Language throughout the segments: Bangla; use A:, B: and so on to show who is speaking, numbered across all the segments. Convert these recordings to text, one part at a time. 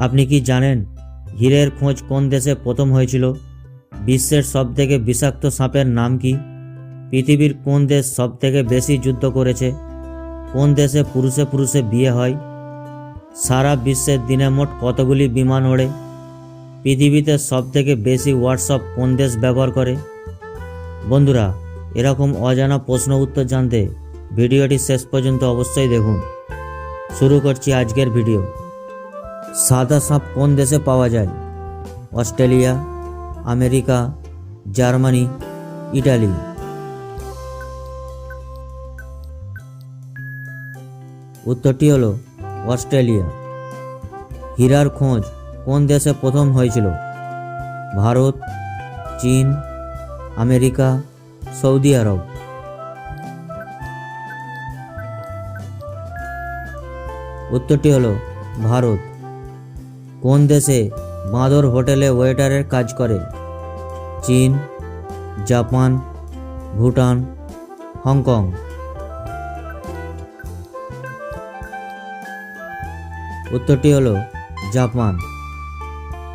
A: আপনি কি জানেন হীরের খোঁজ কোন দেশে প্রথম হয়েছিল? বিশ্বের সবথেকে বিষাক্ত সাপের নাম কি? পৃথিবীর কোন দেশ সবথেকে বেশি যুদ্ধ করেছে? কোন দেশে পুরুষে পুরুষে বিয়ে হয়? সারা বিশ্বের দিনে মোট কতগুলি বিমান ওড়ে? পৃথিবীতে সবথেকে বেশি হোয়াটসঅ্যাপ কোন দেশ ব্যবহার করে? বন্ধুরা, এরকম অজানা প্রশ্ন উত্তর জানতে ভিডিওটি শেষ পর্যন্ত অবশ্যই দেখুন। শুরু করছি আজকের ভিডিও। সাদা সাপ কোন দেশে পাওয়া যায়? Australia, America, Germany, Italy. উত্তরটি হলো অস্ট্রেলিয়া। হীরার খোঁজ কোন দেশে প্রথম হয়েছিল? ভারত, চীন, আমেরিকা, সৌদি আরব। উত্তরটি হলো ভারত। কোন দেশে বাঁদর হোটেলে ওয়েটারের কাজ করে? চীন, জাপান, ভুটান, হংকং। উত্তরটি হলো জাপান।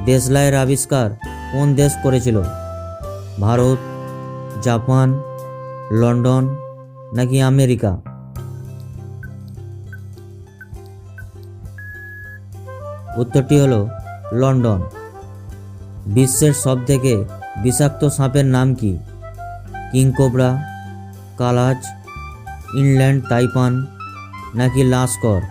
A: দেশলাইয়ের আবিষ্কার কোন দেশ করেছিল? ভারত, জাপান, লন্ডন নাকি আমেরিকা? উত্তরটি হলো লন্ডন। বিশ্বের সবথেকে বিষাক্ত সাপের নাম কি? কিংকোবরা কালাজ ইনল্যান্ড তাইপান নাকি লাস্কর?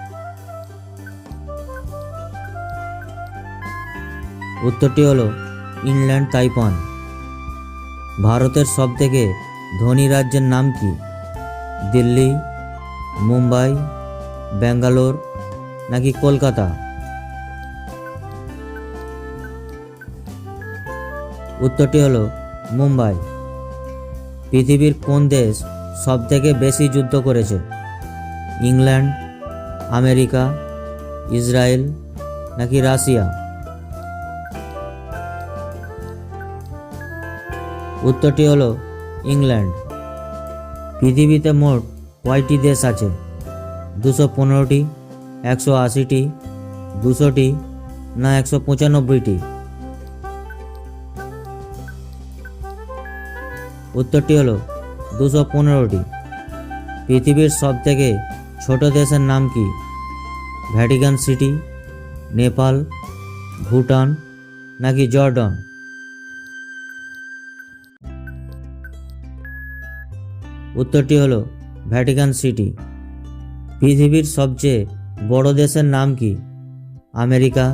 A: উত্তরটি হলো ইনল্যান্ড তাইপান। ভারতের সবথেকে ধনী রাজ্যের নাম কি? দিল্লি, মুম্বাই, ব্যাঙ্গালোর নাকি কলকাতা? উত্তরটি হলো মুম্বাই। পৃথিবীর কোন দেশ সবথেকে বেশি যুদ্ধ করেছে? ইংল্যান্ড, আমেরিকা, ইসরায়েল নাকি রাশিয়া? উত্তরটি হলো ইংল্যান্ড। পৃথিবীতে মোট কয়টি দেশ আছে? দুশো পনেরোটি, একশো আশিটি, দুশোটি না একশো পঁচানব্বইটি? উত্তরটি হলো দুশো পনেরোটি। পৃথিবীর সবথেকে ছোট দেশের নাম কি? ভ্যাটিকান সিটি, নেপাল, ভুটান নাকি জর্ডন? উত্তরটি হলো ভ্যাটিকান সিটি। পৃথিবীর সবচেয়ে বড় দেশের নাম কি? আমেরিকা,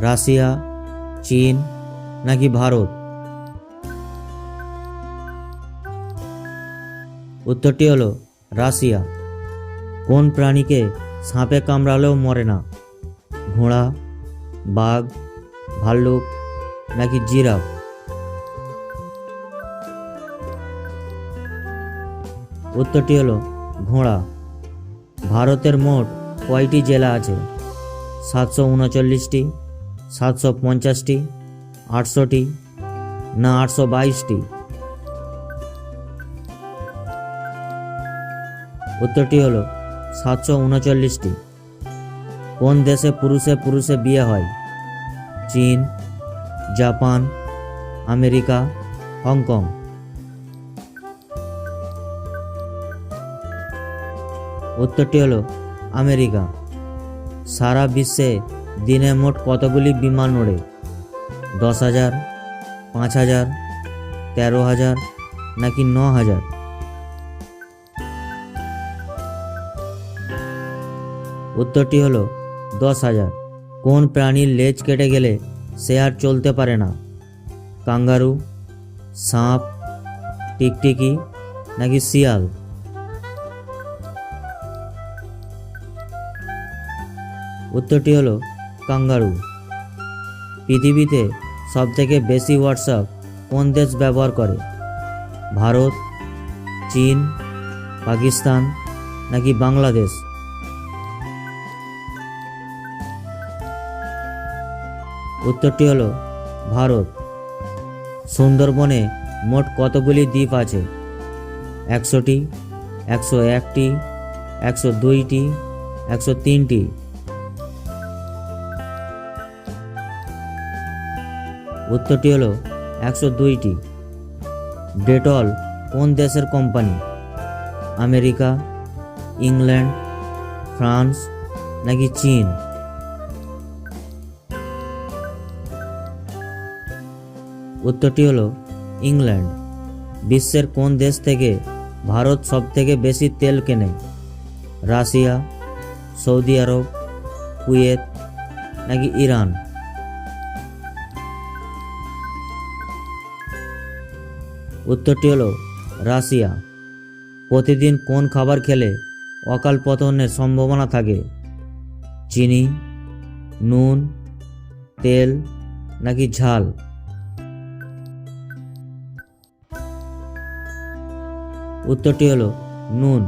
A: রাশিয়া, চীন নাকি ভারত? উত্তরটি হলো রাশিয়া। কোন প্রাণীকে সাপে কামড়ালেও মরে না? ঘোড়া, বাঘ, ভাল্লুক নাকি জিরাফ? উত্তরটি হলো ঘোড়া। ভারতের মোট কয়টি জেলা আছে? সাতশো উনচল্লিশটি, সাতশো পঞ্চাশটি, আটশোটি না আটশো বাইশটি? উত্তরটি হলো সাতশো উনচল্লিশটি। কোন দেশে পুরুষে পুরুষে বিয়ে হয়? চীন, জাপান, আমেরিকা, হংকং। উত্তরটি হলো আমেরিকা। সারা বিশ্বে দিনে মোট কতগুলি বিমান ওড়ে? দশ হাজার, পাঁচ হাজার, তেরো হাজার নাকি ন হাজার? উত্তরটি হলো দশ হাজার। কোন প্রাণীর লেজ কেটে গেলে সে আর চলতে পারে না? কাঙ্গারু, সাপ, টিকটিকি নাকি শিয়াল? উত্তরটি হলো কাঙ্গারু। পৃথিবীতে সবথেকে বেশি হোয়াটসঅ্যাপ কোন দেশ ব্যবহার করে? ভারত, চীন, পাকিস্তান নাকি বাংলাদেশ? উত্তরটি হলো, ভারত। সুন্দরবনে মোট কতগুলি দ্বীপ আছে? একশোটি, একশো একটি, একশো দুইটি, একশো তিনটি। উত্তরটি হলো, একশো দুইটি। ডেটল কোন দেশের কোম্পানি? আমেরিকা, ইংল্যান্ড, ফ্রান্স নাকি চীন? উত্তরটি হলো ইংল্যান্ড, বিশ্বের কোন দেশ থেকে ভারত সবথেকে বেশি তেল কেনে? রাশিয়া, সৌদি আরব, কুয়েত নাকি ইরান? উত্তরটি হলো রাশিয়া। প্রতিদিন কোন খাবার খেলে অকাল পতনের সম্ভাবনা থাকে? চিনি, নুন, তেল নাকি ঝাল? উত্তরটি হলো নুন।